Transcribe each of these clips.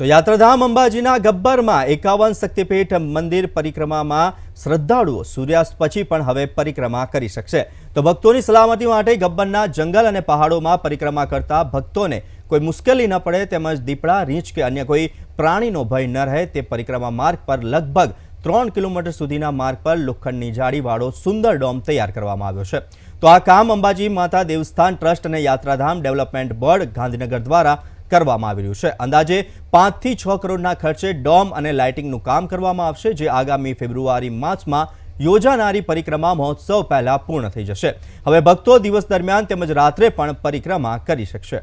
તો યાત્રાધામ અંબાજીના ગબ્બરમાં એકાવન શક્તિપીઠ મંદિર પરિક્રમામાં શ્રદ્ધાળુઓ સૂર્યાસ્ત પછી પણ હવે પરિક્રમા કરી શકશે. તો ભક્તોની સલામતી માટે ગબ્બરના જંગલ અને પહાડોમાં પરિક્રમા કરતા ભક્તોને કોઈ મુશ્કેલી ન પડે તેમજ દીપડા, રીંછ કે અન્ય કોઈ પ્રાણીનો ભય ન રહે તે પરિક્રમા માર્ગ પર લગભગ ત્રણ કિલોમીટર સુધીના માર્ગ પર લોખંડની જાળીવાળો સુંદર ડોમ તૈયાર કરવામાં આવ્યો છે. તો આ કામ અંબાજી માતા દેવસ્થાન ટ્રસ્ટ અને યાત્રાધામ ડેવલપમેન્ટ બોર્ડ ગાંધીનગર દ્વારા કરવામાં આવી રહ્યું છે. અંદાજે પાંચથી છ કરોડના ખર્ચે ડોમ અને લાઇટિંગનું કામ કરવામાં આવશે, જે આગામી ફેબ્રુઆરી માસમાં યોજાનારી પરિક્રમા મહોત્સવ પહેલા પૂર્ણ થઈ જશે. હવે ભક્તો દિવસ દરમિયાન તેમજ રાત્રે પણ પરિક્રમા કરી શકશે.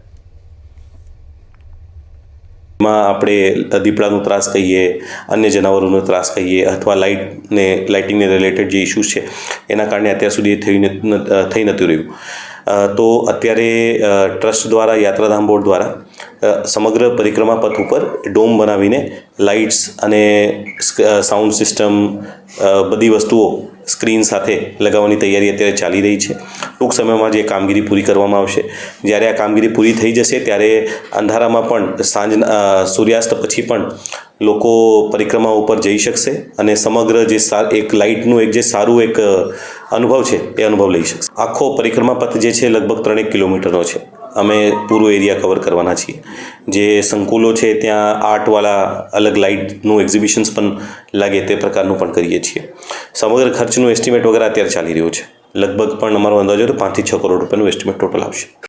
માં આપણે દીપડાનો ત્રાસ કહીએ, અન્ય જનાવરોનો ત્રાસ કહીએ, અથવા લાઇટને, લાઇટિંગને રિલેટેડ જે ઇસ્યુઝ છે, એના કારણે અત્યાર સુધી થઈ થઈ નથી રહ્યું. તો અત્યારે ટ્રસ્ટ દ્વારા, યાત્રાધામ બોર્ડ દ્વારા સમગ્ર પરિક્રમા પથ ઉપર ડોમ બનાવીને લાઇટ્સ અને સાઉન્ડ સિસ્ટમ બધી વસ્તુઓ સ્ક્રીન સાથે લગાવવાની તૈયારી અત્યારે ચાલી રહી છે. ટૂંક સમયમાં જે કામગીરી પૂરી કરવામાં આવશે. જ્યારે આ કામગીરી પૂરી થઈ જશે, ત્યારે અંધારામાં પણ સાંજના સૂર્યાસ્ત પછી પણ લોકો પરિક્રમા ઉપર જઈ શકશે અને સમગ્ર જે એક લાઇટનું એક જે સારું એક અનુભવ છે, એ અનુભવ લઈ શકશે. આખો પરિક્રમા પથ જે છે લગભગ ત્રણેક કિલોમીટરનો છે. અમે પૂરો એરિયા કવર કરવાના છીએ. જે સંકુલો છે ત્યાં આર્ટવાળા અલગ લાઇટનું એક્ઝિબિશન્સ પણ લાગે તે પ્રકારનું પણ કરીએ છીએ. સમગ્ર ખર્ચનું એસ્ટિમેટ વગેરે અત્યારે ચાલી રહ્યું છે. લગભગ પણ અમારો અંદાજો પાંચથી છ કરોડ રૂપિયાનું એસ્ટિમેટ ટોટલ આવશે.